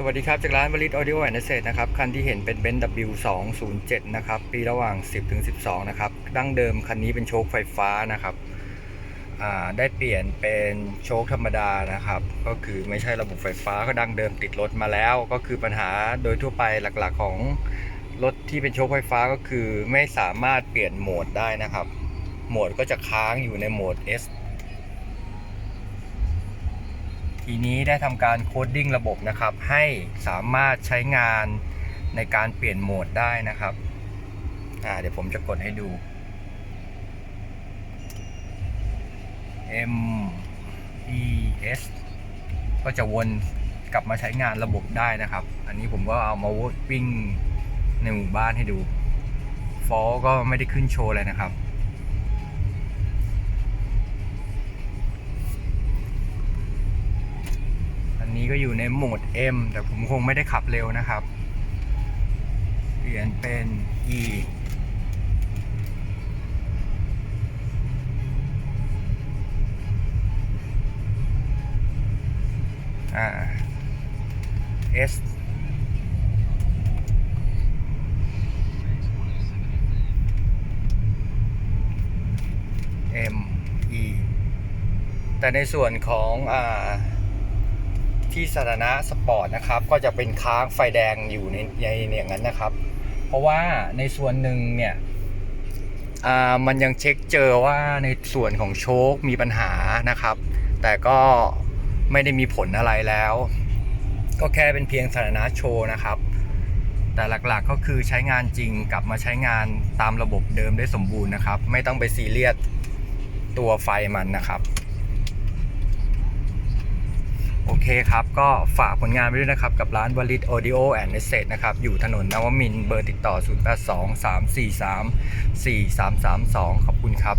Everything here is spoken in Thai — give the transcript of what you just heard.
สวัสดีครับ จากร้านวลิตออดิโอแอนด์เซนะครับ คันที่เห็นเป็นเบนซ์ W207 นะครับ ปีระหว่าง 10ถึง12 นะครับ ดั้งเดิมคันนี้เป็นโชคไฟฟ้านะครับ ได้เปลี่ยนเป็นโชคธรรมดานะครับ ก็คือไม่ใช่ระบบไฟฟ้าก็ดั้งเดิมติดรถมาแล้ว ก็คือปัญหาโดยทั่วไปหลักๆของรถที่เป็นโชคไฟฟ้าก็คือไม่สามารถเปลี่ยนโหมดได้นะครับ โหมดก็จะค้างอยู่ในโหมด S ทีนี้ได้ทำการโคดดิ้งระบบนะครับ ให้สามารถใช้งานในการเปลี่ยนโหมดได้นะครับอ่าเดี๋ยวผมจะกดให้ดู M E S ก็จะวนกลับมาใช้งานระบบได้นะครับ อันนี้ผมก็เอามาวิ่งในหมู่บ้านให้ดู ฟอลก็ไม่ได้ขึ้นโชว์เลยนะครับ ก็อยู่ในโหมด M แต่ผมคงไม่ได้ขับเร็วนะครับ เปลี่ยนเป็น E อ่า S M E แต่ในส่วนของอ่า ที่สถานะสปอร์ตนะครับก็จะเป็นค้างไฟแดงอยู่ในในอย่างนั้นนะครับ เพราะว่าในส่วนหนึ่งเนี่ยมันยังเช็คเจอว่าในส่วนของโชคมีปัญหานะครับ แต่ก็ไม่ได้มีผลอะไรแล้ว ก็แค่เป็นเพียงสถานะโชว์นะครับ แต่หลักๆก็คือใช้งานจริงกลับมาใช้งานตามระบบเดิมได้สมบูรณ์นะครับ ไม่ต้องไปซีเรียสตัวไฟมันนะครับ โอเคครับ ก็ฝากผลงานไปด้วยนะครับ กับร้านวลิตออดิโอแอนด์เอเซนะครับ อยู่ถนนนวมินเบอร์ติดต่อ 0 8 2 3 4 3 4 3 3 2 ขอบคุณครับ